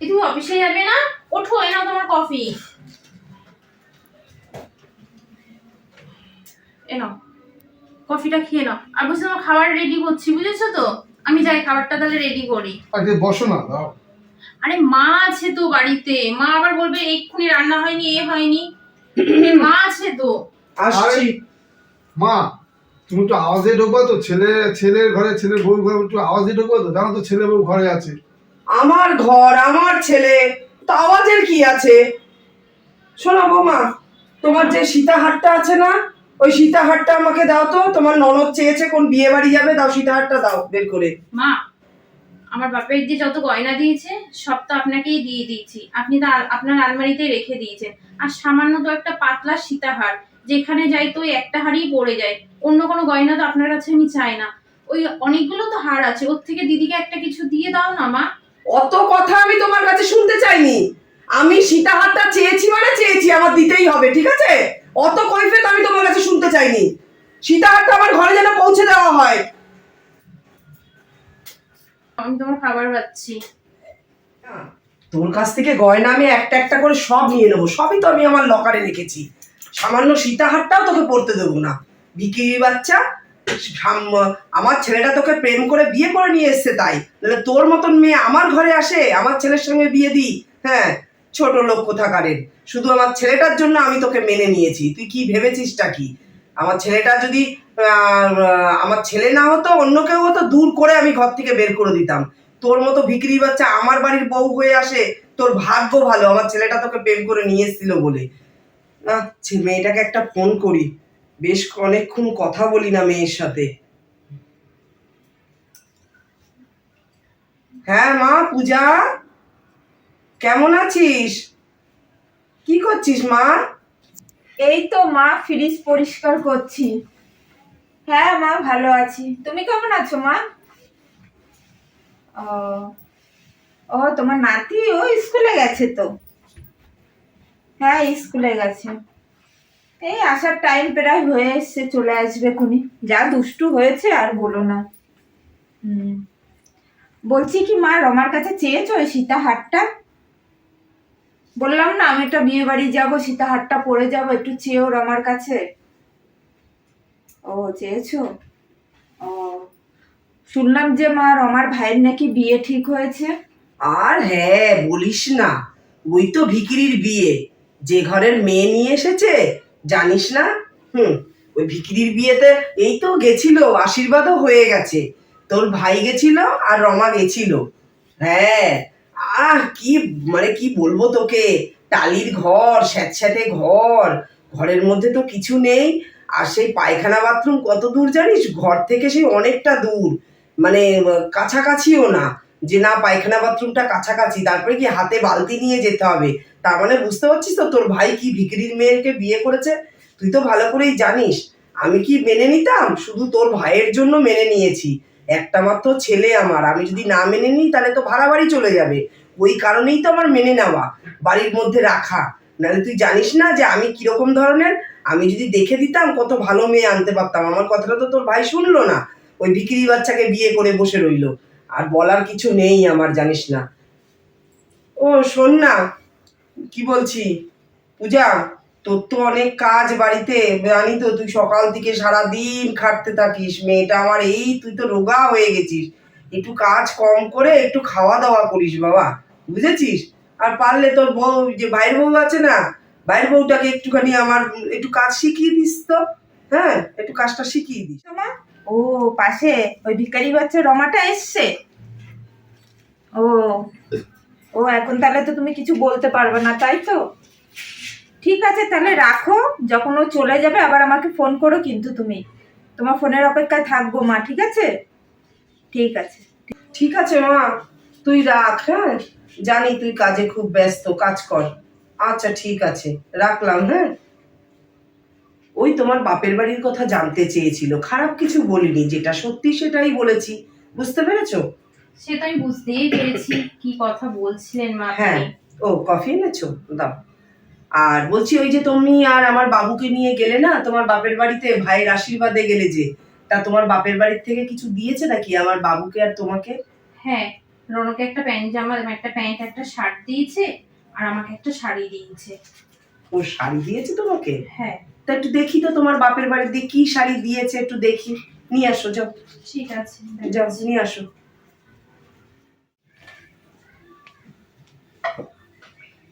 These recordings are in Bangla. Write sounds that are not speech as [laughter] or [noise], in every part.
এই তুমি অফিসে যাবে না? ওঠো এ নাও তোমার কফি। এ নাও কফিটা খেয়ে নাও। আর বলছি তোমার খাবার রেডি করছি বুঝেছ তো? আমি যাই খাবারটা তাহলে রেডি করি। আগে বসো না দাও। আরে মা আছে তো বাড়িতে। মা আবার বলবে এক্ষুনি রান্না হয়নি এ হয়নি। [coughs] মা আছে তো। আসছি। মা তুমি একটু আওয়াজে ঢোকবা তো ছেলে ছেলের ঘরে ছেলের বউ ঘরে একটু আওয়াজে ঢোকবা তো জানো তো ছেলে বউ ঘরে আছে। আমার ঘর, আমার ছেলে, তো আওয়াজের কি আছে? শোনো বৌমা, তোমার যে সীতাহারটা আছে না, ওই সীতাহারটা আমাকে দাও তো। তোমার ননদ চেয়েছে কোন বিয়ে বাড়ি যাবে, দাও সীতাহারটা দাও, বের করে। মা, আমার বাপের যে যত গয়না দিয়েছে, সব তো আপনাকেই দিয়ে দিয়েছি। আপনি তো আপনার আলমারিতে রেখে দিয়েছেন। আর সামান্য তো একটা পাতলা সীতাহার, যেখানে যাই তো একটা হারই পড়ে যায়। অন্য কোনো গয়না তো আপনার কাছে আমি চাই না। ওই অনেকগুলো তো হার আছে, ওর থেকে দিদিকে একটা কিছু দিয়ে দাও না, মা। অত কথা আমি তোমার কাছে শুনতে চাইনি। আমি সীতা সীতাহারটা চেয়েছি মানে চেয়েছি আমার দিতেই হবে ঠিক আছে? অত কৈফেত আমি তোমার কাছে শুনতে চাইনি। সীতা সীতাহারটা আমার ঘরে যেন পৌঁছে দেওয়া হয়। আমি তোমার খাবার পাচ্ছি তোর কাছ থেকে গয়না আমি একটা একটা করে সব নিয়ে নেব সবই তো আমি আমার লকারে রেখেছি। সামান্য সীতাহারটাও তোকে পড়তে দেবো না। বিক্রি বাচ্চা আমার ছেলেটা তোকে প্রেম করে বিয়ে করে নিয়ে এসছে তাই। তাহলে তোর মতন মেয়ে আমার ঘরে আসে, আমার ছেলের সঙ্গে বিয়ে দিই। হ্যাঁ ছোট লোক কোথাকারের। শুধু আমার ছেলেটার জন্য আমি তোকে মেনে নিয়েছি। তুই কি ভেবেছিসটা কি? আমার ছেলেটা যদি আমার ছেলে না হতো, অন্য কেউ হতো, দূর করে আমি ঘর থেকে বের করে দিতাম। তোর মতো ভিকিরি বাচ্চা আমার বাড়ির বউ হয়ে আসে, তোর ভাগ্য ভালো। আমার ছেলেটা তোকে প্রেম করে নিয়ে এসেছিল বলে। না মেয়েটাকে একটা ফোন করি। বেশ অনেকক্ষণ কথা বলি না মেয়ের সাথে। হ্যাঁ মা, পূজা? কেমন আছিস? কি করছিস মা? এই তো মা ফ্রিজ পরিষ্কার করছি। হ্যাঁ মা, ভালো আছি। তুমি কেমন আছো মা? ও, তোমার নাতি ও স্কুলে গেছে তো? হ্যাঁ স্কুলে গেছে। এই আসার টাইম প্রায় হয়ে এসছে, চলে আসবে খুনি। যা দুষ্টু হয়েছে আর বলো না। হুম। বলছি কি মা, রমার কাছে চেয়েছো ওই সীতাহারটা? বললাম না, আমি একটা বিয়ে বাড়ি যাব, সীতাহারটা পরে যাব, একটু চেয়েও রমার কাছে। ও, চেয়েছো? ও। শুনলাম যে মা, রমার ভাইয়ের নাকি বিয়ে ঠিক হয়েছে। আর হ্যাঁ বলিস না। ওই তো ভিকিরির বিয়ে। যে ঘরের মেয়ে নিয়ে এসেছে জানিস না? হুম, ওই ভিকিরির বিয়েতে এই তো গেছিল, আশীর্বাদও হয়ে গেছে। তোর ভাই গেছিল আর রমা গেছিল। হ্যাঁ আহ, কি মানে কি বলব তোকে? টালির ঘর, স্যাঁতস্যাঁতে ঘর, ঘরের মধ্যে তো কিছু নেই। আর সেই পায়খানা বাথরুম কত দূর জানিস? ঘর থেকে সেই অনেকটা দূর। মানে কাছাকাছিও না। যে না, পায়খানা বাথরুমটা কাছাকাছি, তারপরে কি হাতে বালতি নিয়ে যেতে হবে। তার মানে বুঝতে পারছিস তো, তোর ভাই কি ভিকিরির মেয়েকে বিয়ে করেছে? তুই তো ভালো করেই জানিস। আমি কি মেনে নিতাম? শুধু তোর ভাইয়ের জন্য মেনে নিয়েছি। একটা মাত্র ছেলে আমার। আমি যদি না মেনে নিই, তাহলে তো ভাড়া বাড়ি চলে যাবে। ওই কারণেই তো আমার মেনে নেওয়া। বাড়ির মধ্যে রাখা। নাহলে তুই জানিস না যে আমি কীরকম ধরনের? আমি যদি দেখে দিতাম, কত ভালো মেয়ে আনতে পারতাম। আমার কথাটা তো তোর ভাই শুনলো না। ওই বিক্রি বাচ্চাকে বিয়ে করে বসে রইল। আর বলার কিছু নেই আমার, জানিস না। ও, শোন না, কি বলছি? পূজা, তোর তো অনেক কাজ বাড়িতে, জানি তো তুই সকাল থেকে সারা দিন খাটতে থাকিস, মেয়েটা আমার এই, তুই তো রোগা হয়ে গেছিস। একটু কাজ কম করে একটু খাওয়া দাওয়া করিস বাবা, বুঝেছিস? আর পারলে তোর বউ যে বাইরের বউ আছে না বাইরের বউটাকে একটুখানি আমার, একটু কাজ শিখিয়ে দিস তো হ্যাঁ একটু কাজটা শিখিয়ে দিস। ও, পাশে ওই ভিখারি বাচ্চা রমাটা এসছে। ও ও, এখন তাহলে তো তুমি কিছু বলতে পারবে না, তাই তো? ঠিক আছে, তাহলে রাখো, যখন ও চলে যাবে, আবার আমাকে ফোন করো কিন্তু তুমি। তোমার ফোনের অপেক্ষায় থাকব মা, ঠিক আছে? ঠিক আছে। ঠিক আছে মা, তুই রাখ হ্যাঁ? জানি তুই কাজে খুব ব্যস্ত, কাজ কর। আচ্ছা ঠিক আছে, রাখলাম হ্যাঁ? ওই তোমার বাপের বাড়ির কথা জানতে চেয়েছিল, খারাপ কিছু বলিনি, যেটা সত্যি সেটাই বলেছি, বুঝতে পেরেছ? সে তো আমি বুঝতেই পেরেছি কি কথা বলছিলেন মা হ্যাঁ। ও কফি এনেছো? দাও। আর বলছি ওই যে তুমি আর আমার বাবুকে নিয়ে গেলে না তোমার বাপের বাড়িতে ভাইয়ের আশীর্বাদে গেলে যে তা তোমার বাপের বাড়ির থেকে কিছু দিয়েছে নাকি আমার বাবুকে আর তোমাকে? হ্যাঁ রনকে একটা প্যান্ট জামা একটা প্যান্ট একটা শার্ট দিয়েছে আর আমাকে একটা শাড়ি দিয়েছে। ও শাড়ি দিয়েছে তোমাকে? হ্যাঁ। তা একটু দেখি তো তোমার বাপের বাড়িতে কি শাড়ি দিয়েছে একটু দেখি। নিয়ে আসো যাও। ঠিক আছে। যাও নিয়ে আসো।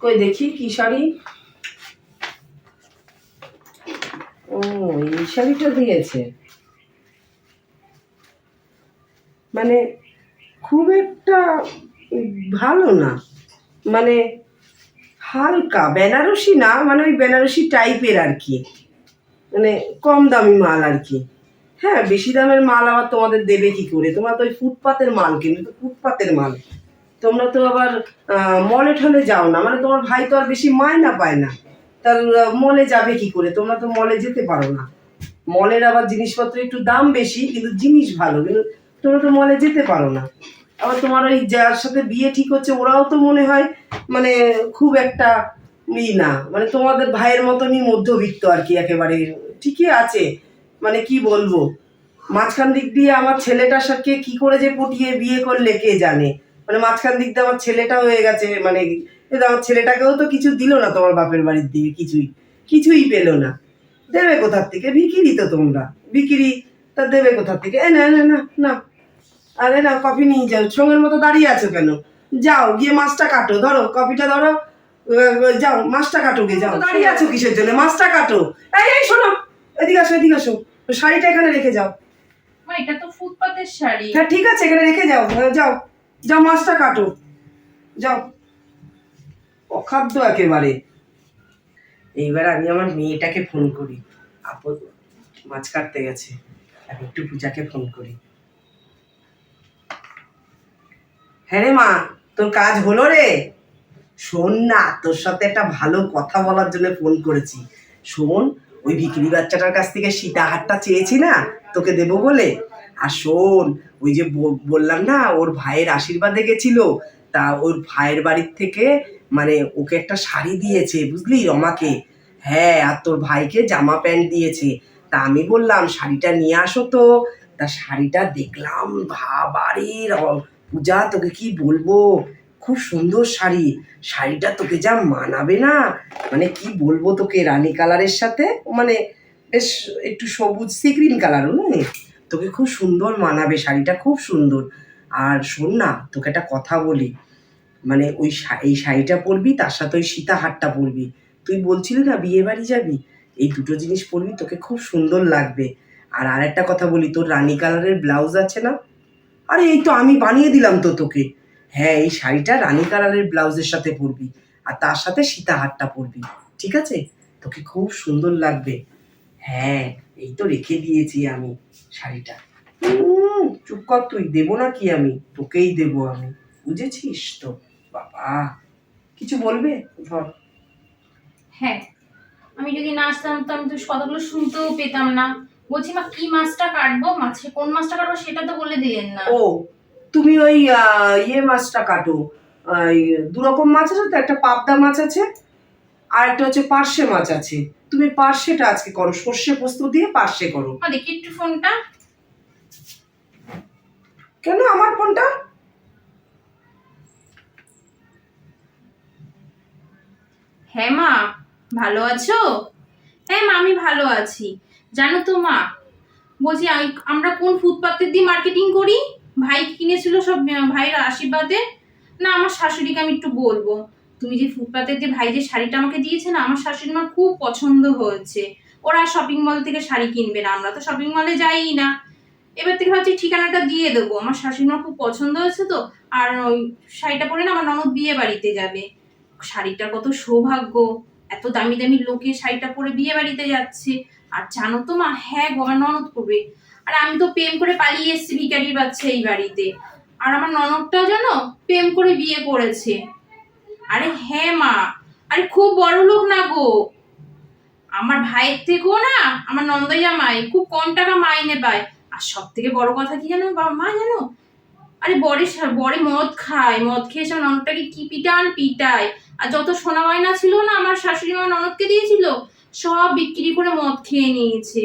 কই দেখি কি শাড়ি? ও, এই শাড়িটা দিয়েছে। মানে খুব একটা ভালো না। মানে হালকা, বেনারসি না মানে ওই বেনারসি টাইপের আর কি। মানে কম দামি মাল আর কি। হ্যাঁ বেশি দামের মাল আবার তোমাদের দেবে কি করে? তোমরা তো ওই ফুটপাতের মাল কিনো তো ফুটপাতের মাল। তোমরা তো আবার মলে টলে যাও না। মানে তোমার ভাই তো আর বেশি মায়না পায় না। তার মলে যাবে কি করে? তোমরা তো মলে যেতে পারো না। মলের আবার জিনিসপত্র একটু দাম বেশি, কিন্তু জিনিস ভালো। কিন্তু তোমরা তো মলে যেতে পারো না। আবার তোমার ওই যার সাথে বিয়ে ঠিক হচ্ছে, ওরাও তো মনে হয় মানে খুব একটা ই না। মানে তোমাদের ভাইয়ের মতনই মধ্যবিত্ত আর কি একেবারে। ঠিকই আছে। মানে কি বলব? মাঝখান দিক দিয়ে আমার ছেলেটার সাথে কি করে যে পটিয়ে বিয়ে করলে কে জানে? মানে মাঝখান দিক দিয়ে আমার ছেলেটা হয়ে গেছে মানে আমার ছেলেটাকেও তো কিছু দিল না তোমার বাপের বাড়ির দিকে কিছুই কিছুই পেল না। দেবে কোথার থেকে? ভিকিরি তো তোমরা। ভিকিরি তা দেবে কোথার থেকে? এ না না না না। আরে না কফি নিয়ে যাও। সঙ্গের মতো দাঁড়িয়ে আছো কেন? যাও গিয়ে মাছটা কাটো। ধরো কফিটা ধরো যাও মাছটা কাটো গে যাও। দাঁড়িয়ে আছো কিসের জন্য? মাছটা কাটো। এই এই শোনো। এদিকে আসো এদিকে আসো। শাড়িটা এখানে রেখে যাও। এটা তো ফুটপাতের শাড়ি। হ্যাঁ ঠিক আছে এখানে রেখে যাও। হ্যাঁ, যাও। যাও, মাছটা কাটো। যাও। অখাদ্য একেবারে। এইবার আমি আমার মেয়েটাকে ফোন করি। আপদ মাছ কাটতে গেছে। আমি একটু পূজাকে ফোন করি। হ্যাঁ রে মা, তোর কাজ হলো রে। শোন না, তোর সাথে একটা ভালো কথা বলার জন্য ফোন করেছি। শোন, ওই ভিকিরি বাচ্চাটার কাছ থেকে সীতাহারটা চেয়েছি না, তোকে দেবো বলে। আর শোন, ওই যে বললাম না, ওর ভাইয়ের আশীর্বাদে গেছিল। তা ওর ভাইয়ের বাড়ির থেকে মানে ওকে একটা শাড়ি দিয়েছে, বুঝলি, রমাকে। হ্যাঁ আর তোর ভাইকে জামা প্যান্ট দিয়েছে। তা আমি বললাম, শাড়িটা নিয়ে আসো তো। তা শাড়িটা দেখলাম বাবারে র- পূজা, তোকে কি বলব? খুব সুন্দর শাড়ি। শাড়িটা তোকে যা মানাবে না? মানে কি বলব তোকে, রানী কালারের সাথে? মানে বেশ একটু সবুজ, সি, গ্রিন কালার বুঝলি তোকে খুব সুন্দর মানাবে, শাড়িটা খুব সুন্দর। আর শোন না, তোকে একটা কথা বলি। মানে ওই এই শাড়িটা পরবি, তার সাথে ওই সীতাহারটা পরবি। তুই বলছিলি না বিয়ে বাড়ি যাবি? এই দুটো জিনিস পরবি, তোকে খুব সুন্দর লাগবে। আর আর একটা কথা বলি, তোর রানী কালারের ব্লাউজ আছে না? আরে, এই তো আমি বানিয়ে দিলাম তো তোকে। হ্যাঁ এই শাড়িটা রানী কালারের ব্লাউজের সাথে পরবি, আর তার সাথে সীতাহারটা পরবি। ঠিক আছে? তোকে খুব সুন্দর লাগবে। হ্যাঁ। এই তো রেখে দিয়েছি আমি শাড়িটা। চুপ কর তুই দেবো না কি আমি? তোকেই দেবো আমি। বুঝেছিস তো? বাবা কিছু বলবে? ধর। হ্যাঁ আমি যদি না আসতাম তো আমি তো কথাগুলো শুনতেও পেতাম না। বলছি মা কি মাছটা কাটবো? মাছে কোন মাছটা কাটবো সেটা তো বলে দিলেন না। ও তুমি ওই ইয়ে মাছটা কাটো। দু রকম মাছ আছে তো? একটা পাবদা মাছ আছে? আর একটা হচ্ছে পার্শে মাছ আছে। তুমি পার্শেটা আজকে করো সর্ষে পোস্ত দিয়ে পার্শে করো। দেখি একটু ফোনটা। কেন আমার ফোনটা? হ্যাঁ মা ভালো আছো? হ্যাঁ মা আমি ভালো আছি। জানো তো মা বলছি আমরা কোন ফুটপাথের দিয়ে মার্কেটিং করি? ভাই কিনেছিল সব ভাইয়ের আশীর্বাদে? না আমার শাশুড়িকে আমি একটু বলব। তুমি যে ফুটপাথের যে ভাই যে শাড়িটা আমাকে দিয়েছে না, আমার শাশুড়ি আমার খুব পছন্দ হয়েছে। ওরা শপিং মল থেকে শাড়ি কিনবে না, আমরা তো শপিং মলে যাই না। এবার থেকে ভাবছি ঠিকানাটা দিয়ে দেবো। আমার শাশুড়ি মার খুব পছন্দ হয়েছে তো, আর ওই শাড়িটা পরে না আমার ননদ বিয়ে বাড়িতে যাবে। শাড়িটার কত সৌভাগ্য, এত দামি দামি লোকে শাড়িটা পরে বিয়ে বাড়িতে যাচ্ছে। আর জানো তো মা হ্যাঁ গো, আমার ননদ করবে আর আমি তো প্রেম করে পালিয়ে এসেছি ভিকারির বাচ্চা এই বাড়িতে। আর আমার ননদটাও জানো, প্রেম করে বিয়ে করেছে। আরে হ্যাঁ মা। আরে খুব বড় লোক না গো। আমার ভাইয়ের থেকেও না, আমার নন্দই জামাই খুব কম টাকা মাইনে পায় আর সব থেকে বড় কথা কি জানো মা, জানো? আরে বরে বরে মদ খায়, মদ খেয়ে সব ননদটাকে কি পিটান, পিটায়। আর যত সোনা গয়না ছিল না, আমার শাশুড়ি মা ননদকে দিয়েছিল, সব বিক্রি করে মদ খেয়ে নিয়েছে।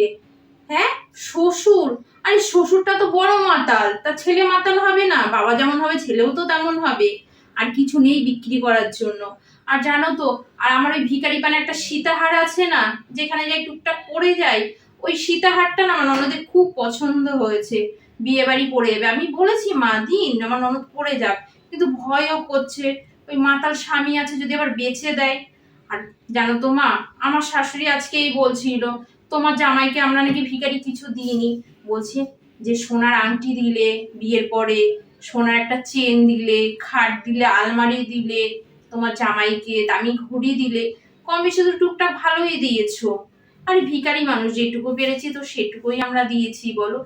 হ্যাঁ? শ্বশুর? আরে শ্বশুরটা তো বড় মাতাল তা ছেলে মাতাল হবে না, বাবা যেমন হবে, ছেলেও তো তেমন হবে। আর কিছু নেই বিক্রি করার জন্য। আর জানো তো, আর আমার ওই ভিকারি পানে একটা সীতাহার আছে না, যেখানে যাই টুকটাক পরে যায়, ওই সীতাহারটা না আমার ননদের খুব পছন্দ হয়েছে। বিয়ে বাড়ি পরে যাবে। আমি বলেছি, মা, দিন, আমার ননদ পরে যাক। কিন্তু ভয়ও করছে। ওই মাতাল স্বামী আছে, যদি আবার বেচে দেয়। আর জানো তো মা, আমার শাশুড়ি আজকেই বলছিল, তোমার জামাইকে আমরা নাকি ভিখারি কিছু দিইনি। বলছে যে, সোনার আংটি দিলে বিয়ের পরে সোনার একটা চেন দিলে, খাট দিলে, আলমারি দিলে, তোমার জামাইকে দামি ঘড়ি দিলে, কম বেশি তো টুকটাক ভালোই দিয়েছ। আরে ভিখারি মানুষ, যেটুকু পেরেছি তো সেটুকুই আমরা দিয়েছি, বলো।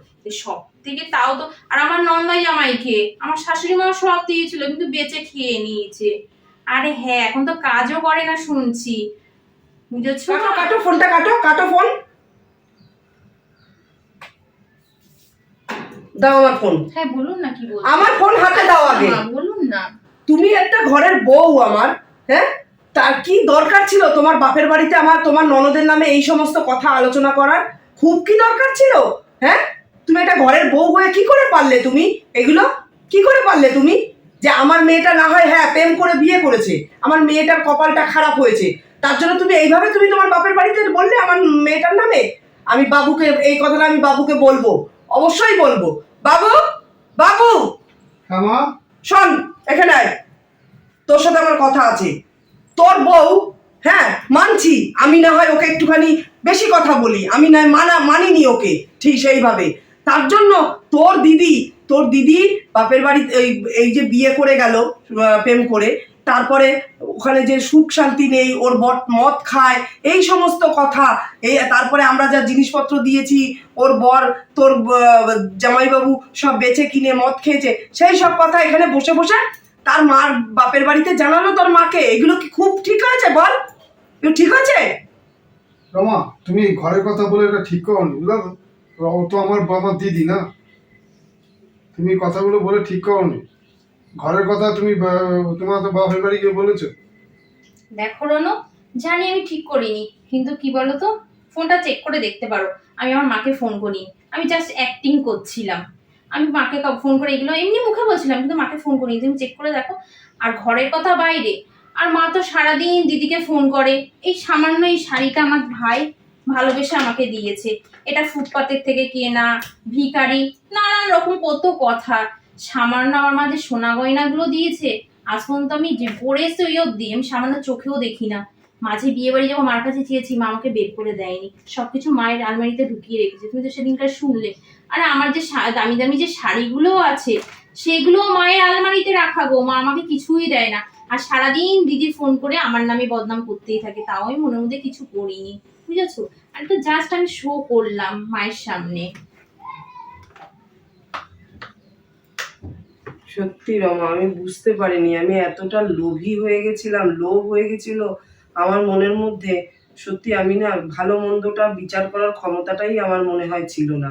সব থেকে তাও তো, আর আমার নন্দাই জামাইকে, আমার শাশুড়ি মা সব দিয়েছিল, কিন্তু বেঁচে খেয়ে নিয়েছে। আরে হ্যাঁ এখন তো কাজও করে না শুনছি। বুঝেছ? কাটো, ফোনটা কাটো কাটো ফোন। দাও আমার ফোন হ্যাঁ বলুন না কি বলছেন। আমার ফোন হাতে দাও আগে। মা, বলুন না। তুমি একটা ঘরের বউ আমার হ্যাঁ? তার কি দরকার ছিল? তোমার বাপের বাড়িতে আমার তোমার ননদের নামে এই সমস্ত কথা আলোচনা করার খুব কি দরকার ছিল? হ্যাঁ? তুমি একটা ঘরের বউ হয়ে কি করে পারলে তুমি? এগুলো কি করে পারলে তুমি? যে আমার মেয়েটা না হয় হ্যাঁ প্রেম করে বিয়ে করেছে। আমার মেয়েটার কপালটা খারাপ হয়েছে। তার জন্য তুমি এইভাবে তুমি তোমার বাপের বাড়িতে বললে আমার মেয়েটার নামে? আমি বাবুকে এই কথাটা আমি বাবুকে বলব। অবশ্যই বলব। বাবু বাবু! হ্যাঁ মা শোন এখানে আয়। তোর সাথে আমার কথা আছে। তোর বউ হ্যাঁ মানছি। আমি না হয় ওকে একটুখানি বেশি কথা বলি। আমি না মানা মানিনি ওকে ঠিক সেইভাবে। তার জন্য তোর দিদি তোর দিদি বাপের বাড়ি এই যে বিয়ে করে গেল প্রেম করে তারপরে ওখানে যে সুখ শান্তি নেই, ওর বট মদ খায়, এই সমস্ত কথা। এই তারপরে আমরা যা জিনিসপত্র দিয়েছি, ওর বর, তোর জামাইবাবু সব বেচে কিনে, মদ খেয়েছে, সেই সব কথা এখানে বসে বসে তার মার বাপের বাড়িতে জানালো তোর মাকে। এগুলো কি খুব ঠিক হয়েছে বল? এগুলো ঠিক হয়েছে? রমা, তুমি ঘরের কথা বলে এটা ঠিক করো তো? আমার বাবার দিদি না। তুমি কথাগুলো বলে ঠিক করো ঘরের কথা তুমি তোমার তো বাপের বাড়ি গিয়ে বলেছ। দেখো রনো জানি আমি ঠিক করিনি, কিন্তু কি বলো তো ফোনটা চেক করে দেখতে পারো, আমি আমার মাকে ফোন করি আমি জাস্ট অ্যাক্টিং করছিলাম। আমি মাকে ফোন করে এগুলো এমনি মুখে বলছিলাম, কিন্তু মাকে ফোন করি তুমি চেক করে দেখো। আর ঘরের কথা বাইরে, আর মা তো সারাদিন দিদিকে ফোন করে, এই সামান্য এই শাড়িটা আমার ভাই ভালোবেসে আমাকে দিয়েছে, এটা ফুটপাতের থেকে কেনা, ভিখারি, নানান রকম কত কথা। সামান্য আমার মা যে সোনা গয়নাগুলো দিয়েছে, আজ পর্যন্ত আমি যে পরে এসে ওই অব্দি আমি সামান্য চোখেও দেখি না। মাঝে বিয়ে বাড়ি যাব, মার কাছে চেয়েছি, মা আমাকে বের করে দেয়নি। সবকিছু মায়ের আলমারিতে ঢুকিয়ে রেখেছে। তুমি তো সেদিনকার শুনলে। আর আমার যে দামি দামি যে শাড়িগুলোও আছে, সেগুলোও মায়ের আলমারিতে রাখা গো। মা আমাকে কিছুই দেয় না। আর সারাদিন দিদি ফোন করে আমার নামে বদনাম করতেই থাকে। তাও আমি মনের মধ্যে কিছু করিনি। বুঝেছ? আর তো জাস্ট আমি শো করলাম মায়ের সামনে। সত্যি রমা, আমি বুঝতে পারিনি। আমি এতটা লোভী হয়ে গেছিলাম, লোভ হয়ে গেছিল আমার মনের মধ্যে। সত্যি আমি না ভালো মন্দটা বিচার করার ক্ষমতাটাই আমার মনে হয় ছিল না।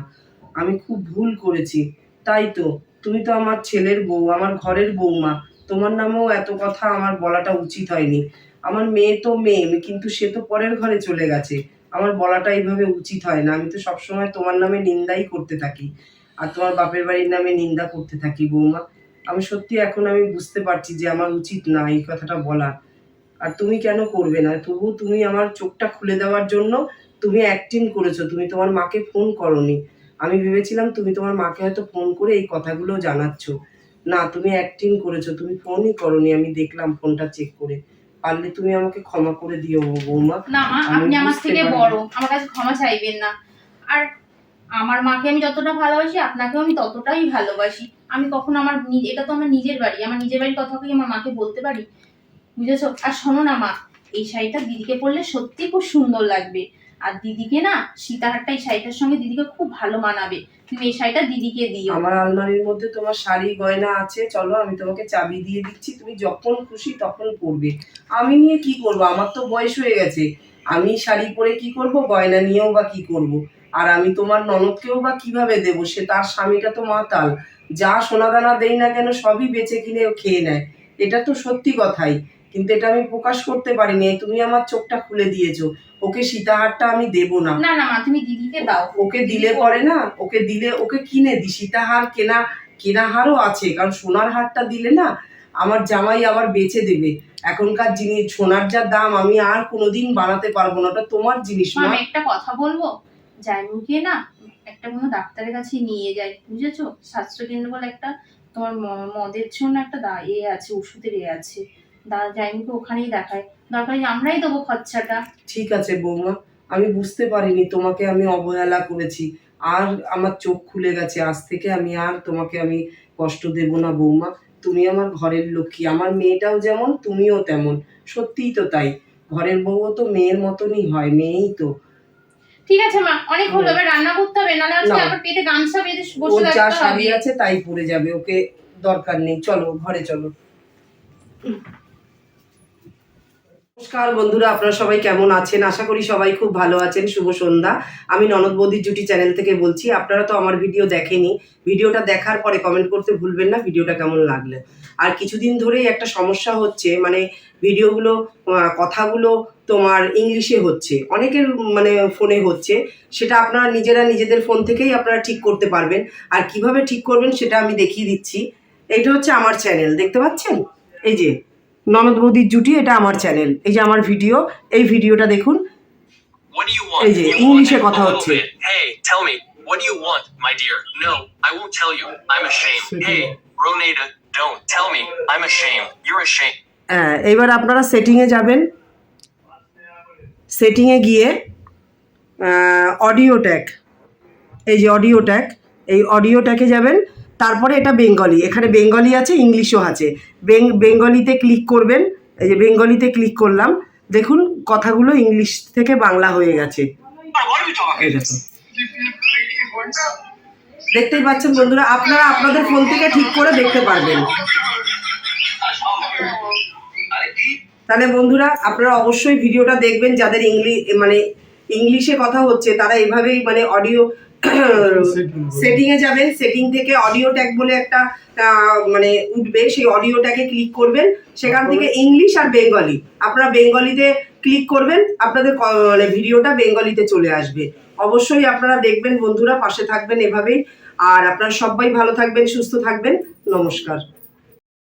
আমি খুব ভুল করেছি। তাই তো, তুমি তো আমার ছেলের বউ, আমার ঘরের বৌমা তোমার নামেও এত কথা আমার বলাটা উচিত হয়নি। আমার মেয়ে তো মেয়ে, কিন্তু সে তো পরের ঘরে চলে গেছে। আমার বলাটা এইভাবে উচিত হয় না। আমি তো সবসময় তোমার নামে নিন্দাই করতে থাকি। আর তোমার বাপের বাড়ির নামে নিন্দা করতে থাকি বৌমা আমি সত্যি এখন আমি বুঝতে পারছি যে আমার উচিত না এই কথাটা বলা। আর তুমি কেন করবে না? তবু তুমি আমার চোখটা খুলে দেওয়ার জন্য তুমি অ্যাক্টিং করেছ। তুমি তোমার মাকে ফোন করনি। আমি ভেবেছিলাম তুমি তোমার মাকে হয়তো ফোন করে এই কথাগুলো জানাচ্ছ। না তুমি অ্যাক্টিং করেছ। তুমি ফোনই করনি। আমি দেখলাম ফোনটা চেক করে। পারলে তুমি আমাকে ক্ষমা করে দিও বৌমা। না মা আপনি আমার থেকে বড়। আমার কাছে ক্ষমা চাইবেন না। আর আমার মাকে আমি যতটা ভালোবাসি, আপনাকেও আমি ততটাই ভালোবাসি। আমি কখনো আমার এটা তো আমার নিজের বাড়ি, আমার নিজের বাড়ির কথা কি আমার মাকে বলতে পারি। বুঝেছ? আর শোনো না মা, এই শাড়িটা দিদিকে পরলে সত্যি খুব সুন্দর লাগবে। আর দিদিকে না, সীতাহারটা এই শাড়িটার সঙ্গে দিদিকে খুব ভালো মানাবে। তুমি এই শাড়িটা দিদিকে দিও। আমার আলমারির মধ্যে তোমার শাড়ি গয়না আছে, চলো আমি তোমাকে চাবি দিয়ে দিচ্ছি, তুমি যখন খুশি তখন পরবে। আমি নিয়ে কি করব? আমার তো বয়স হয়ে গেছে। আমি শাড়ি পরে কি করব? গয়না নিয়েও বা কি করব? আর আমি তোমার ননদকেও বা কীভাবে দেব? সে তার স্বামীটা তো মাতাল। যা সোনাদানা দেই না কেন সবই বেচে কিনে খেয়ে নেয়। এটা তো সত্যি কথাই। কিন্তু এটা আমি প্রকাশ করতে পারিনি। তুমি আমার চোখটা খুলে দিয়েছ। ওকে সীতাহারটা আমি দেব না। না না মা তুমি দিদিকে দাও। ওকে দিলে পরে না ওকে দিলে ওকে কিনে দি সীতাহার কেনা কেনা হারও আছে। কারণ সোনার হারটা দিলে না আমার জামাই আবার বেচে দেবে। এখনকার জিনিস সোনার যা দাম আমি আর কোনোদিন বানাতে পারব না। ওটা তোমার জিনিস আমি একটা কথা বলব? জাইমুকে না, একটা কোনো ডাক্তারের কাছে নিয়ে যাই বুঝেছ? স্বাস্থ্য কেন্দ্র বলে একটা তোমার মদের জন্য একটা দা, এ আছে, ওষুধের এ আছে। দা জাইমুকে ওখানেই দেখায়। দরকার আমরাই দেবো খরচাটা। ঠিক আছে বৌমা, আমি বুঝতে পারিনি, তোমাকে আমি অবহেলা করেছি। আর আমার চোখ খুলে গেছে, আজ থেকে আমি আর তোমাকে আমি কষ্ট দেব না বৌমা। তুমি আমার ঘরের লক্ষ্মী, আমার মেয়েটাও যেমন, তুমিও তেমন। সত্যিই তো তাই। ঘরের বউও তো মেয়ের মতনই হয়, মেয়েই তো। ঠিক আছে মা অনেক হলো এবার রান্না করতে হবে নাহলে আজকে আমার পেটে গামছা বেঁধে বসে থাকতে যা থাকতে শাড়ি হবে আছে তাই পরে যাবে ওকে দরকার নেই চলো ঘরে চলো। নমস্কার বন্ধুরা, আপনারা সবাই কেমন আছেন? আশা করি সবাই খুব ভালো আছেন। শুভ সন্ধ্যা। আমি ননদ বৌদির জুটি চ্যানেল থেকে বলছি, আপনারা তো আমার ভিডিও দেখেনি। ভিডিওটা দেখার পরে কমেন্ট করতে ভুলবেন না, ভিডিওটা কেমন লাগল? আর কিছুদিন ধরেই একটা সমস্যা হচ্ছে মানে ভিডিওগুলো কথাগুলো তোমার ইংলিশে হচ্ছে। অনেকের মানে ফোনে হচ্ছে। সেটা আপনারা নিজেরা নিজেদের ফোন থেকেই আপনারা ঠিক করতে পারবেন। আর কীভাবে ঠিক করবেন সেটা আমি দেখিয়ে দিচ্ছি। এটা হচ্ছে আমার চ্যানেল, দেখতে পাচ্ছেন? এই যে ননদ বৌদির জুটি এটা আমার চ্যানেল এই যে আমার ভিডিও এই ভিডিওটা দেখুন। এই যে ইংলিশে কথা হচ্ছে। এবার আপনারা সেটিংয়ে যাবেন। সেটিংয়ে গিয়ে অডিও ট্যাক এই যে অডিও ট্যাক এই অডিও ট্যাকে যাবেন। তারপরে এটা বেঙ্গলি, এখানে বেঙ্গলি আছে, ইংলিশও আছে। বেঙ্গলিতে ক্লিক করবেন, এই যে বেঙ্গলিতে ক্লিক করলাম, দেখুন কথাগুলো ইংলিশ থেকে বাংলা হয়ে গেছে। দেখতেই পাচ্ছেন বন্ধুরা, আপনারা আপনাদের ফোন থেকে ঠিক করে দেখতে পারবেন। তাহলে বন্ধুরা, আপনারা অবশ্যই ভিডিওটা দেখবেন, যাদের ইংলিশ মানে ইংলিশে কথা হচ্ছে, তারা এভাবেই মানে অডিও সেটিং এ যাবেন সেটিং থেকে অডিও ট্যাগ বলে একটা মানে উঠবে সেই অডিও ট্যাগে ক্লিক করবেন। সেখান থেকে ইংলিশ আর বেঙ্গলি আপনারা বেঙ্গলিতে ক্লিক করবেন আপনাদের মানে ভিডিওটা বেঙ্গলিতে চলে আসবে। অবশ্যই আপনারা দেখবেন বন্ধুরা পাশে থাকবেন এভাবেই। আর আপনারা সবাই ভালো থাকবেন সুস্থ থাকবেন। নমস্কার।